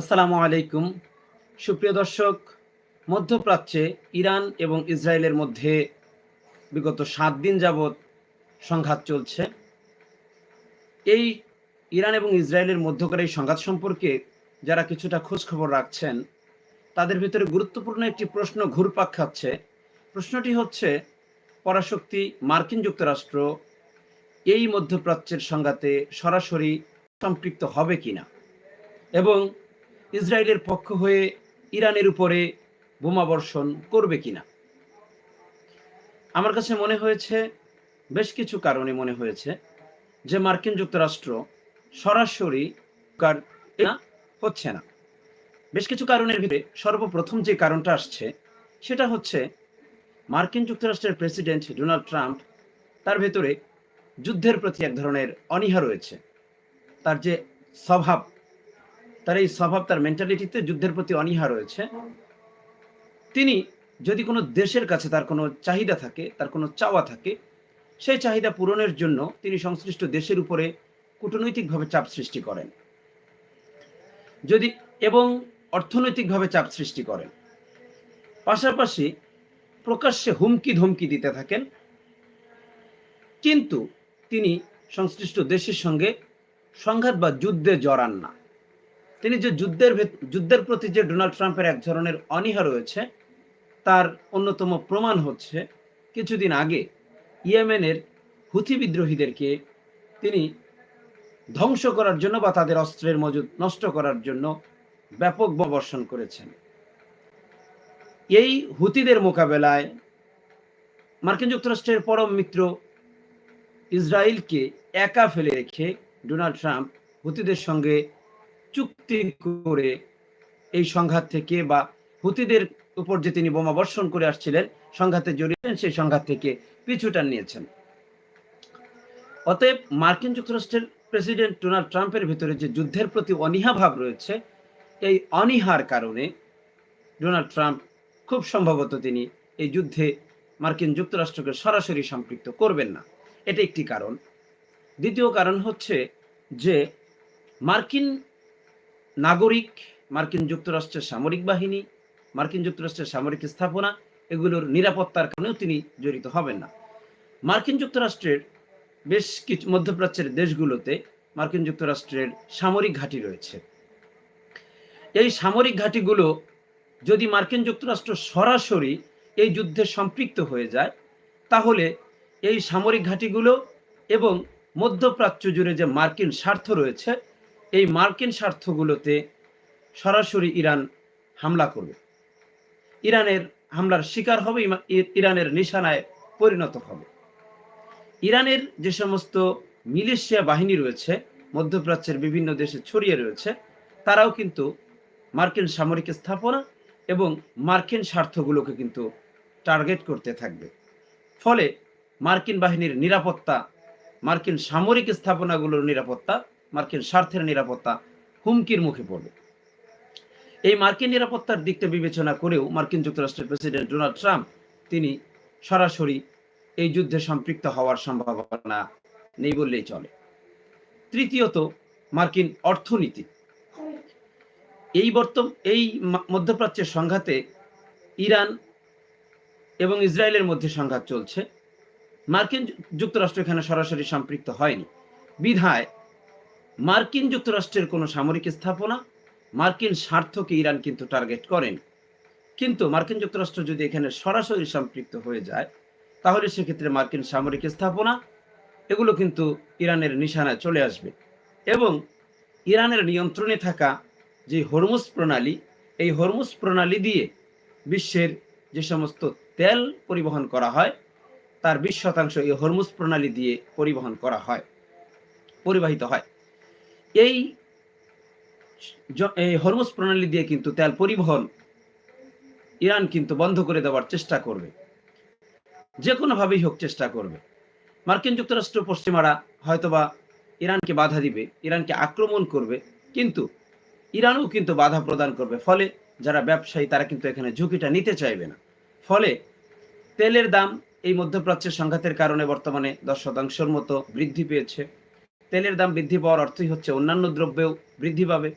আসসালামু আলাইকুম। সুপ্রিয় দর্শক, মধ্যপ্রাচ্যে ইরান এবং ইসরায়েলের মধ্যে বিগত সাত দিন যাবৎ সংঘাত চলছে। এই ইরান এবং ইসরায়েলের মধ্যকার এই সংঘাত সম্পর্কে যারা কিছুটা খোঁজখবর রাখছেন, তাদের ভিতরে গুরুত্বপূর্ণ একটি প্রশ্ন ঘুরপাক খাচ্ছে। প্রশ্নটি হচ্ছে, পরাশক্তি মার্কিন যুক্তরাষ্ট্র এই মধ্যপ্রাচ্যের সংঘাতে সরাসরি সম্পৃক্ত হবে কিনা? এবং ইসরায়েলের পক্ষ হয়ে ইরানের উপরে বোমাবর্ষণ করবে কিনা? আমার কাছে মনে হয়েছে, বেশ কিছু কারণে মনে হয়েছে, যে মার্কিন যুক্তরাষ্ট্র সরাসরি হচ্ছে না। বেশ কিছু কারণের ভিতরে সর্বপ্রথম যে কারণটা আসছে, সেটা হচ্ছে মার্কিন যুক্তরাষ্ট্রের প্রেসিডেন্ট ডোনাল্ড ট্রাম্প তার ভেতরে যুদ্ধের প্রতি এক ধরনের অনীহা রয়েছে। তার যে স্বভাব তার এই স্বভাব, তার মেন্টালিটিতে যুদ্ধের প্রতি অনীহা রয়েছে। তিনি যদি কোনো দেশের কাছে তার কোনো চাহিদা থাকে, তার কোনো চাওয়া থাকে, সেই চাহিদা পূরণের জন্য তিনি সংশ্লিষ্ট দেশের উপরে কূটনৈতিকভাবে চাপ সৃষ্টি করেন। যদি এবং অর্থনৈতিকভাবে চাপ সৃষ্টি করেন। পাশাপাশি প্রকাশ্যে হুমকি ধমকি দিতে থাকেন। কিন্তু তিনি সংশ্লিষ্ট দেশের সঙ্গে সংঘাত বা যুদ্ধে জড়ান না। তিনি যে যুদ্ধের যুদ্ধের প্রতি যে ডোনাল্ড ট্রাম্পের এক ধরনের অনীহা রয়েছে, তার অন্যতম প্রমাণ হচ্ছে কিছুদিন আগে ইয়েমেনের হুথি বিদ্রোহীদেরকে তিনি ধ্বংস করার জন্য বা তাদের অস্ত্রের মজুদ নষ্ট করার জন্য ব্যাপক বর্ষণ করেছেন। এই হুতিদের মোকাবেলায় মার্কিন যুক্তরাষ্ট্রের পরম মিত্র ইসরায়েলকে একা ফেলে রেখে ডোনাল্ড ট্রাম্প হুতিদের সঙ্গে চুক্তি করে এই সংঘাত থেকে বা হুতিদের উপর যে তিনি বোমা বর্ষণ করে আসছিলেন, সংঘাতে জড়িয়েছেন, সেই সংঘাত থেকে পিছুটান নিয়েছেন। অতএব মার্কিন যুক্তরাষ্ট্রের প্রেসিডেন্ট ডোনাল্ড ট্রাম্পের ভিতরে যে যুদ্ধের প্রতি অনীহা ভাব রয়েছে, এই অনীহার কারণে ডোনাল্ড ট্রাম্প খুব সম্ভবত তিনি এই যুদ্ধে মার্কিন যুক্তরাষ্ট্রকে সরাসরি সম্পৃক্ত করবেন না। এটা একটি কারণ। দ্বিতীয় কারণ হচ্ছে যে মার্কিন নাগরিক, মার্কিন যুক্তরাষ্ট্রের সামরিক বাহিনী, মার্কিন যুক্তরাষ্ট্রের সামরিক স্থাপনা, এগুলোর নিরাপত্তার কারণেও তিনি জড়িত হবেন না। মার্কিন যুক্তরাষ্ট্রের বেশ কিছু মধ্যপ্রাচ্যের দেশগুলোতে মার্কিন যুক্তরাষ্ট্রের সামরিক ঘাঁটি রয়েছে। এই সামরিক ঘাঁটিগুলো যদি মার্কিন যুক্তরাষ্ট্র সরাসরি এই যুদ্ধে সম্পৃক্ত হয়ে যায়, তাহলে এই সামরিক ঘাঁটিগুলো এবং মধ্যপ্রাচ্য জুড়ে যে মার্কিন স্বার্থ রয়েছে এই মার্কিন স্বার্থগুলোতে সরাসরি ইরান হামলা করবে। ইরানের হামলার শিকার হবে ইরানের নিশানায় পরিণত হবে। ইরানের যে সমস্ত মিলিশিয়া বাহিনী রয়েছে, মধ্যপ্রাচ্যের বিভিন্ন দেশে ছড়িয়ে রয়েছে, তারাও কিন্তু মার্কিন সামরিক স্থাপনা এবং মার্কিন স্বার্থগুলোকে কিন্তু টার্গেট করতে থাকবে। ফলে মার্কিন বাহিনীর নিরাপত্তা, মার্কিন সামরিক স্থাপনাগুলোর নিরাপত্তা মার্কিন স্বার্থের নিরাপত্তা হুমকির মুখে পড়বে। এই মার্কিন নিরাপত্তার দিকটা বিবেচনা করেও মার্কিন যুক্তরাষ্ট্রের প্রেসিডেন্ট ডোনাল্ড ট্রাম্প তিনি সরাসরি এই যুদ্ধে সম্পৃক্ত হওয়ার সম্ভাবনা নেই বললেই চলে। তৃতীয়ত, মার্কিন অর্থনীতি। এই বর্তম, এই মধ্যপ্রাচ্যের সংঘাতে ইরান এবং ইসরায়েলের মধ্যে সংঘাত চলছে। মার্কিন যুক্তরাষ্ট্র এখানে সরাসরি সম্পৃক্ত হয়নি। বিধায় মার্কিন যুক্তরাষ্ট্রের কোনো সামরিক স্থাপনা, মার্কিন স্বার্থকে ইরান কিন্তু টার্গেট করেন। কিন্তু মার্কিন যুক্তরাষ্ট্র যদি এখানে সরাসরি সম্পৃক্ত হয়ে যায়, তাহলে সেক্ষেত্রে মার্কিন সামরিক স্থাপনা, এগুলো কিন্তু ইরানের নিশানায় চলে আসবে। এবং ইরানের নিয়ন্ত্রণে থাকা যে হরমুজ প্রণালী, এই হরমুজ প্রণালী দিয়ে বিশ্বের যে সমস্ত তেল পরিবহন করা হয়, তার বিশ শতাংশ এই হরমুজ প্রণালী দিয়ে পরিবহন করা হয়, পরিবাহিত হয়। এই হরমুজ প্রণালী দিয়ে কিন্তু তেল পরিবহন ইরান কিন্তু বন্ধ করে দেওয়ার চেষ্টা করবে। যে কোনোভাবেই হোক চেষ্টা করবে। মার্কিন যুক্তরাষ্ট্র পশ্চিমারা হয়তোবা ইরানকে বাধা দিবে, ইরানকে আক্রমণ করবে, কিন্তু ইরানও কিন্তু বাধা প্রদান করবে। ফলে যারা ব্যবসায়ী, তারা কিন্তু এখানে ঝুঁকিটা নিতে চাইবে না। ফলে তেলের দাম এই মধ্যপ্রাচ্যের সংঘাতের কারণে বর্তমানে দশ শতাংশের মতো বৃদ্ধি পেয়েছে। তেলের দাম বৃদ্ধি পাওয়ার অর্থই হচ্ছে অন্যান্য দ্রব্যেও বৃদ্ধি পাবে।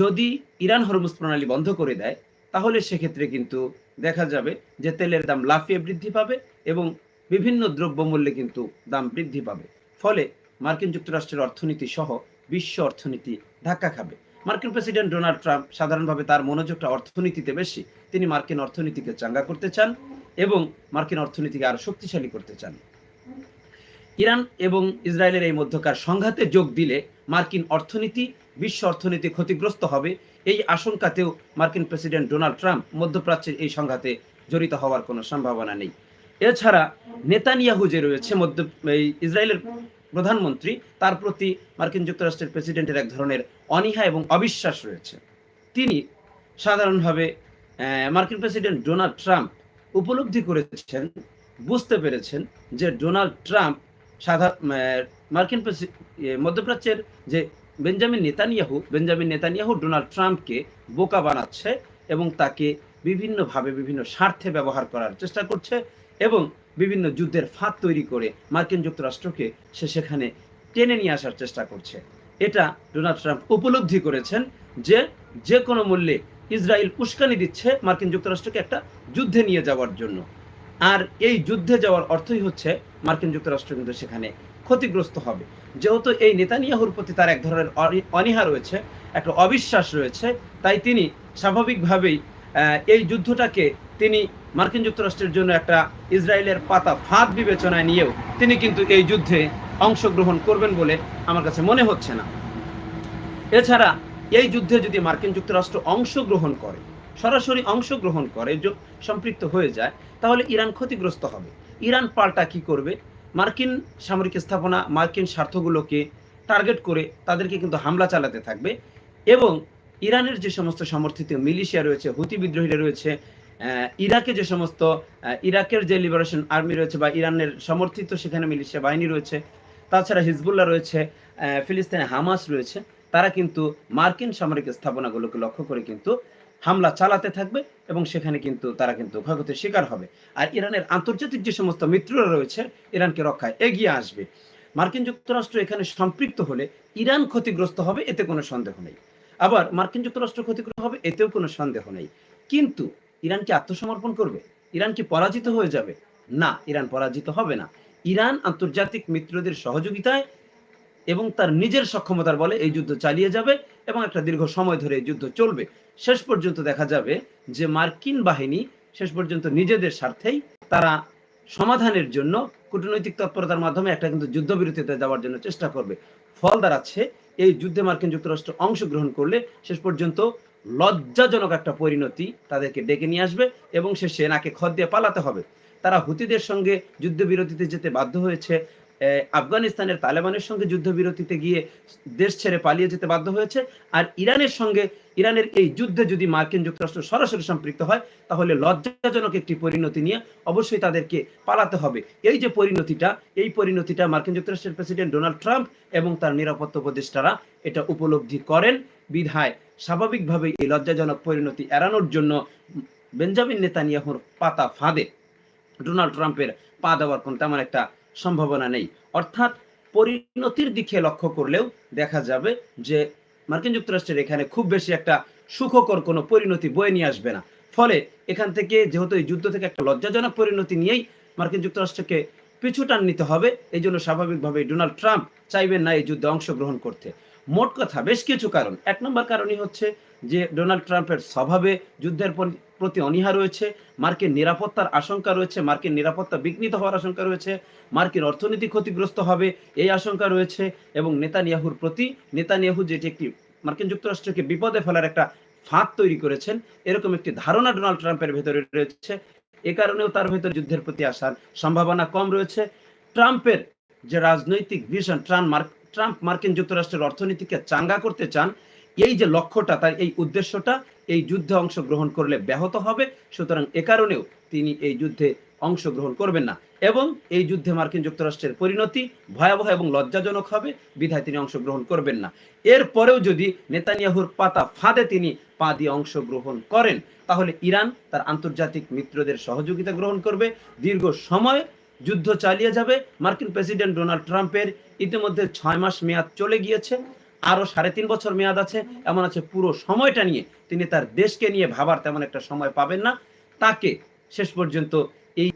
যদি ইরান হরমুজ প্রণালী বন্ধ করে দেয়, তাহলে সেক্ষেত্রে কিন্তু দেখা যাবে যে তেলের দাম লাফিয়ে বৃদ্ধি পাবে এবং বিভিন্ন দ্রব্যমূল্যে কিন্তু দাম বৃদ্ধি পাবে। ফলে মার্কিন যুক্তরাষ্ট্রের অর্থনীতি সহ বিশ্ব অর্থনীতি ধাক্কা খাবে। মার্কিন প্রেসিডেন্ট ডোনাল্ড ট্রাম্প সাধারণভাবে তার মনোযোগটা অর্থনীতিতে বেশি। তিনি মার্কিন অর্থনীতিকে চাঙ্গা করতে চান এবং মার্কিন অর্থনীতিকে আরও শক্তিশালী করতে চান। ইরান এবং ইসরায়েলের এই মধ্যকার সংঘাতে যোগ দিলে মার্কিন অর্থনীতি, বিশ্ব অর্থনীতি ক্ষতিগ্রস্ত হবে। এই আশঙ্কাতেও মার্কিন প্রেসিডেন্ট ডোনাল্ড ট্রাম্প মধ্যপ্রাচ্যের এই সংঘাতে জড়িত হওয়ার কোনো সম্ভাবনা নেই। এছাড়া নেতানিয়াহু যে রয়েছে, মধ্য, এই ইসরায়েলের প্রধানমন্ত্রী, তার প্রতি মার্কিন যুক্তরাষ্ট্রের প্রেসিডেন্টের এক ধরনের অনীহা এবং অবিশ্বাস রয়েছে। তিনি সাধারণভাবে মার্কিন প্রেসিডেন্ট ডোনাল্ড ট্রাম্প উপলব্ধি করেছেন, বুঝতে পেরেছেন যে ডোনাল্ড ট্রাম্প সাধারণ মার্কিন মধ্যপ্রাচ্যের যে Benjamin Netanyahu Benjamin Netanyahu Donald ট্রাম্পকে বোকা বানাচ্ছে এবং তাকে বিভিন্নভাবে বিভিন্ন স্বার্থে ব্যবহার করার চেষ্টা করছে এবং বিভিন্ন যুদ্ধের ফাঁদ তৈরি করে মার্কিন যুক্তরাষ্ট্রকে সে সেখানে টেনে নিয়ে আসার চেষ্টা করছে। এটা ডোনাল্ড ট্রাম্প উপলব্ধি করেছেন যে যে কোনো মূল্যে ইসরায়েল উস্কানি দিচ্ছে মার্কিন যুক্তরাষ্ট্রকে একটা যুদ্ধে নিয়ে যাওয়ার জন্য। আর এই যুদ্ধে যাওয়ার অর্থই হচ্ছে মার্কিন যুক্তরাষ্ট্র কিন্তু সেখানে ক্ষতিগ্রস্ত হবে। যেহেতু এই নেতানিয়াহুর প্রতি তার এক ধরনের অনি- অনীহা রয়েছে, একটা অবিশ্বাস রয়েছে, তাই তিনি স্বাভাবিকভাবেই এই যুদ্ধটাকে তিনি মার্কিন যুক্তরাষ্ট্রের জন্য একটা ইসরায়েলের পাতা ফাঁদ বিবেচনায় নিয়েও তিনি কিন্তু এই যুদ্ধে অংশগ্রহণ করবেন বলে আমার কাছে মনে হচ্ছে না। এছাড়া এই যুদ্ধে যদি মার্কিন যুক্তরাষ্ট্র অংশগ্রহণ করে, সরাসরি অংশগ্রহণ করে সম্পৃক্ত হয়ে যায় তাহলে ইরান ক্ষতিগ্রস্ত হবে। ইরান পাল্টা কি করবে? মার্কিন সামরিক স্থাপনা, মার্কিন স্বার্থগুলোকে টার্গেট করে তাদেরকে কিন্তু হামলা চালাতে থাকবে এবং ইরানের যে সমস্ত সমর্থিত মিলিশিয়া রয়েছে, হুতি বিদ্রোহীরা রয়েছে ইরাকে যে সমস্ত ইরাকের যে লিবারেশন আর্মি রয়েছে বা ইরানের সমর্থিত সেখানে মিলিশিয়া বাহিনী রয়েছে, তাছাড়া হিজবুল্লাহ রয়েছে ফিলিস্তিনে হামাস রয়েছে, তারা কিন্তু মার্কিন সামরিক স্থাপনাগুলোকে লক্ষ্য করে কিন্তু হামলা চালাতে থাকবে এবং সেখানে কিন্তু তারা কিন্তু ক্ষয়ক্ষতির শিকার হবে। আর ইরানের আন্তর্জাতিক যে সমস্ত মিত্ররা রয়েছে, ইরানকে রক্ষায় এগিয়ে আসবে। মার্কিন যুক্তরাষ্ট্র এখানে সম্পৃক্ত হলে ইরান ক্ষতিগ্রস্ত হবে, এতে কোনো সন্দেহ নেই। আবার মার্কিন যুক্তরাষ্ট্র ক্ষতিগ্রস্ত হবে, এতেও কোনো সন্দেহ নেই। কিন্তু ইরান কি আত্মসমর্পণ করবে? ইরান কি পরাজিত হয়ে যাবে? না, ইরান পরাজিত হবে না। ইরান আন্তর্জাতিক মিত্রদের সহযোগিতায় এবং তার নিজের সক্ষমতার বলে এই যুদ্ধ চালিয়ে যাবে এবং একটা দীর্ঘ সময় ধরে এই যুদ্ধ চলবে। শেষ পর্যন্ত দেখা যাবে যে মার্কিন বাহিনী শেষ পর্যন্ত নিজেদের স্বার্থেই তারা সমাধানের জন্য কূটনৈতিক তৎপরতার মাধ্যমে একটা কিন্তু যুদ্ধবিরতিতে যাওয়ার জন্য চেষ্টা করবে। ফল দাঁড়াচ্ছে, এই যুদ্ধে মার্কিন যুক্তরাষ্ট্র অংশগ্রহণ করলে শেষ পর্যন্ত লজ্জাজনক একটা পরিণতি তাদেরকে ডেকে নিয়ে আসবে এবং সে সেনাকে খদ দিয়ে পালাতে হবে। তারা হুতিদের সঙ্গে যুদ্ধবিরতিতে যেতে বাধ্য হয়েছে। আফগানিস্তানের তালেবানের সঙ্গে যুদ্ধবিরতিতে গিয়ে দেশ ছেড়ে পালিয়ে যেতে বাধ্য হয়েছে। আর ইরানের সঙ্গে, ইরানের এই যুদ্ধে যদি মার্কিন যুক্তরাষ্ট্র সরাসরি সম্পৃক্ত হয়, তাহলে লজ্জাজনক একটি পরিণতি নিয়ে অবশ্যই তাদেরকে পালাতে হবে। এই যে পরিণতিটা, এই পরিণতিটা মার্কিন যুক্তরাষ্ট্রের প্রেসিডেন্ট ডোনাল্ড ট্রাম্প এবং তার নিরাপত্তা উপদেষ্টারা এটা উপলব্ধি করেন। বিধায় স্বাভাবিকভাবে এই লজ্জাজনক পরিণতি এড়ানোর জন্য বেঞ্জামিন নেতানিয়াহুর পাতা ফাঁদে। ডোনাল্ড ট্রাম্পের পা দেওয়ার কোন তেমন একটা সম্ভাবনা নেই। অর্থাৎ পরিণতির দিকে লক্ষ্য করলেও দেখা যাবে যে মার্কিন যুক্তরাষ্ট্রের এখানে খুব বেশি একটা সুখকর কোনো পরিণতি বয়ে নিয়ে আসবে না। ফলে এখান থেকে যেহেতু এই যুদ্ধ থেকে একটা লজ্জাজনক পরিণতি নিয়েই মার্কিন যুক্তরাষ্ট্রকে পিছু টান নিতে হবে। এই জন্য স্বাভাবিকভাবে ডোনাল্ড ট্রাম্প চাইবেন না এই যুদ্ধে অংশগ্রহণ করতে। মোট কথা, বেশ কিছু কারণ। এক নম্বর কারণই হচ্ছে যে ডোনাল্ড ট্রাম্পের স্বভাবে যুদ্ধের পর- প্রতি অনীহা রয়েছে। মার্কিন নিরাপত্তার আশঙ্কা রয়েছে। মার্কিন নিরাপত্তা বিঘ্নিত হওয়ার আশঙ্কা রয়েছে। মার্কিন অর্থনীতি ক্ষতিগ্রস্ত হবে, এই আশঙ্কা রয়েছে। এবং নেতানিয়াহুর প্রতি নেতানিয়াহু যেটি একটি মার্কিন যুক্তরাষ্ট্রকে বিপদে ফেলার একটা ফাঁদ তৈরি করেছেন, এরকম একটি ধারণা ডোনাল্ড ট্রাম্পের ভেতরে রয়েছে। এ কারণেও তার ভেতর যুদ্ধের প্রতি আসার সম্ভাবনা কম রয়েছে। ট্রাম্পের যে রাজনৈতিক ভিশন ট্রাম্প ট্রাম্প মার্কিন যুক্তরাষ্ট্রের অর্থনীতিকে চাঙ্গা করতে চান, এই যে লক্ষ্যটা, তার এই উদ্দেশ্যটা, এই যুদ্ধে অংশগ্রহণ করলে ব্যাহত হবে। সুতরাং এ কারণেও তিনি এই যুদ্ধে অংশগ্রহণ করবেন না। এবং এই যুদ্ধে মার্কিন যুক্তরাষ্ট্রের পরিণতি ভয়াবহ এবং লজ্জাজনক হবে, বিধায় তিনি অংশগ্রহণ করবেন না। এরপরেও যদি নেতানিয়াহুর পাতা ফাঁদে তিনি পা দিয়ে অংশগ্রহণ করেন, তাহলে ইরান তার আন্তর্জাতিক মিত্রদের সহযোগিতা গ্রহণ করবে। দীর্ঘ সময় যুদ্ধ চালিয়ে যাবে। মার্কিন প্রেসিডেন্ট ডোনাল্ড ট্রাম্পের ইতিমধ্যে ছয় মাস মেয়াদ চলে গিয়েছে। আরও সাড়ে তিন বছর মেয়াদ আছে। এমন আছে পুরো সময়টা নিয়ে তিনি তার দেশকে নিয়ে ভাবার তেমন একটা সময় পাবেন না। তাকে শেষ পর্যন্ত এই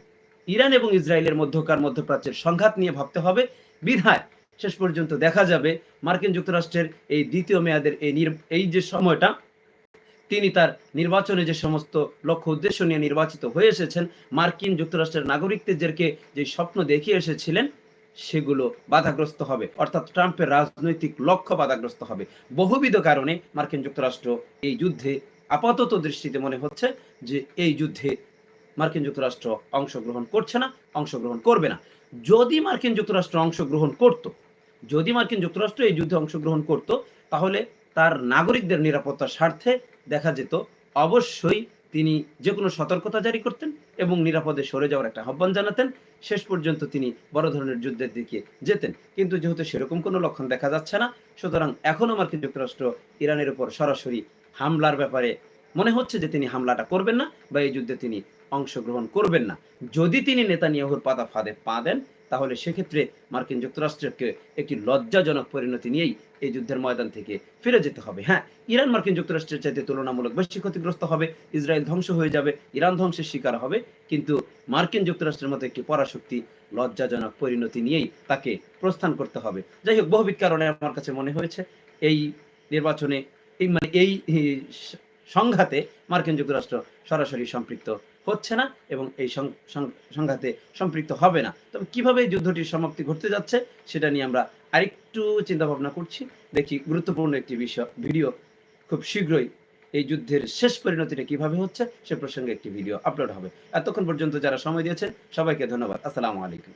ইরান এবং ইসরায়েলের মধ্যকার মধ্যপ্রাচ্যের সংঘাত নিয়ে ভাবতে হবে। বিধায় শেষ পর্যন্ত দেখা যাবে মার্কিন যুক্তরাষ্ট্রের এই দ্বিতীয় মেয়াদের এই এই যে সময়টা, তিনি তার নির্বাচনে যে সমস্ত লক্ষ্য উদ্দেশ্য নিয়ে নির্বাচিত হয়ে এসেছেন, মার্কিন যুক্তরাষ্ট্রের নাগরিকদেরকে যে স্বপ্ন দেখিয়ে এসেছিলেন, সেগুলো বাধাগ্রস্ত হবে। অর্থাৎ ট্রাম্পের রাজনৈতিক লক্ষ্য বাধাগ্রস্ত হবে। বহুবিধ কারণে মার্কিন যুক্তরাষ্ট্র এই যুদ্ধে আপাতত দৃষ্টিতে মনে হচ্ছে যে এই যুদ্ধে মার্কিন যুক্তরাষ্ট্র অংশগ্রহণ করছে না, অংশগ্রহণ করবে না। যদি মার্কিন যুক্তরাষ্ট্র অংশগ্রহণ করত, যদি মার্কিন যুক্তরাষ্ট্র এই যুদ্ধে অংশগ্রহণ করত, তাহলে তার নাগরিকদের নিরাপত্তার স্বার্থে দেখা যেত, অবশ্যই তিনি যে কোনো সতর্কতা জারি করতেন এবং নিরাপদে সরে যাওয়ার একটা আহ্বান জানাতেন। শেষ পর্যন্ত তিনি বড় ধরনের যুদ্ধের দিকে যেতেন। কিন্তু যেহেতু সেরকম কোনো লক্ষণ দেখা যাচ্ছে না, সুতরাং এখনও মার্কিন যুক্তরাষ্ট্র ইরানের উপর সরাসরি হামলার ব্যাপারে মনে হচ্ছে যে তিনি হামলাটা করবেন না বা এই যুদ্ধে তিনি অংশগ্রহণ করবেন না। যদি তিনি নেতানিয়াহুর পাতা ফাঁদে পা দেন, তাহলে সেক্ষেত্রে মার্কিন যুক্তরাষ্ট্রকে একটি লজ্জাজনক পরিণতি নিয়েই এই যুদ্ধের ময়দান থেকে ফিরে যেতে হবে। হ্যাঁ ইরান মার্কিন যুক্তরাষ্ট্রের চাইতে তুলনামূলক বেশি ক্ষতিগ্রস্ত হবে, ইসরায়েল ধ্বংস হয়ে যাবে, ইরান ধ্বংসের শিকার হবে, কিন্তু মার্কিন যুক্তরাষ্ট্রের মতো একটি পরাশক্তি লজ্জাজনক পরিণতি নিয়েই তাকে প্রস্থান করতে হবে। যাই হোক, বহুবিধ কারণে আমার কাছে মনে হয়েছে, এই নির্বাচনে এই মানে এই সংঘাতে মার্কিন যুক্তরাষ্ট্র সরাসরি সম্পৃক্ত হচ্ছে না এবং এই সংঘাতে সম্পৃক্ত হবে না। তবে কীভাবে যুদ্ধটির সমাপ্তি ঘটতে যাচ্ছে সেটা নিয়ে আমরা আরেকটু চিন্তা ভাবনা করছি। দেখি গুরুত্বপূর্ণ একটি বিষয়, ভিডিও। খুব শীঘ্রই এই যুদ্ধের শেষ পরিণতিটা কীভাবে হচ্ছে সে প্রসঙ্গে একটি ভিডিও আপলোড হবে। এতক্ষণ পর্যন্ত যারা সময় দিয়েছেন, সবাইকে ধন্যবাদ। আসসালামু আলাইকুম।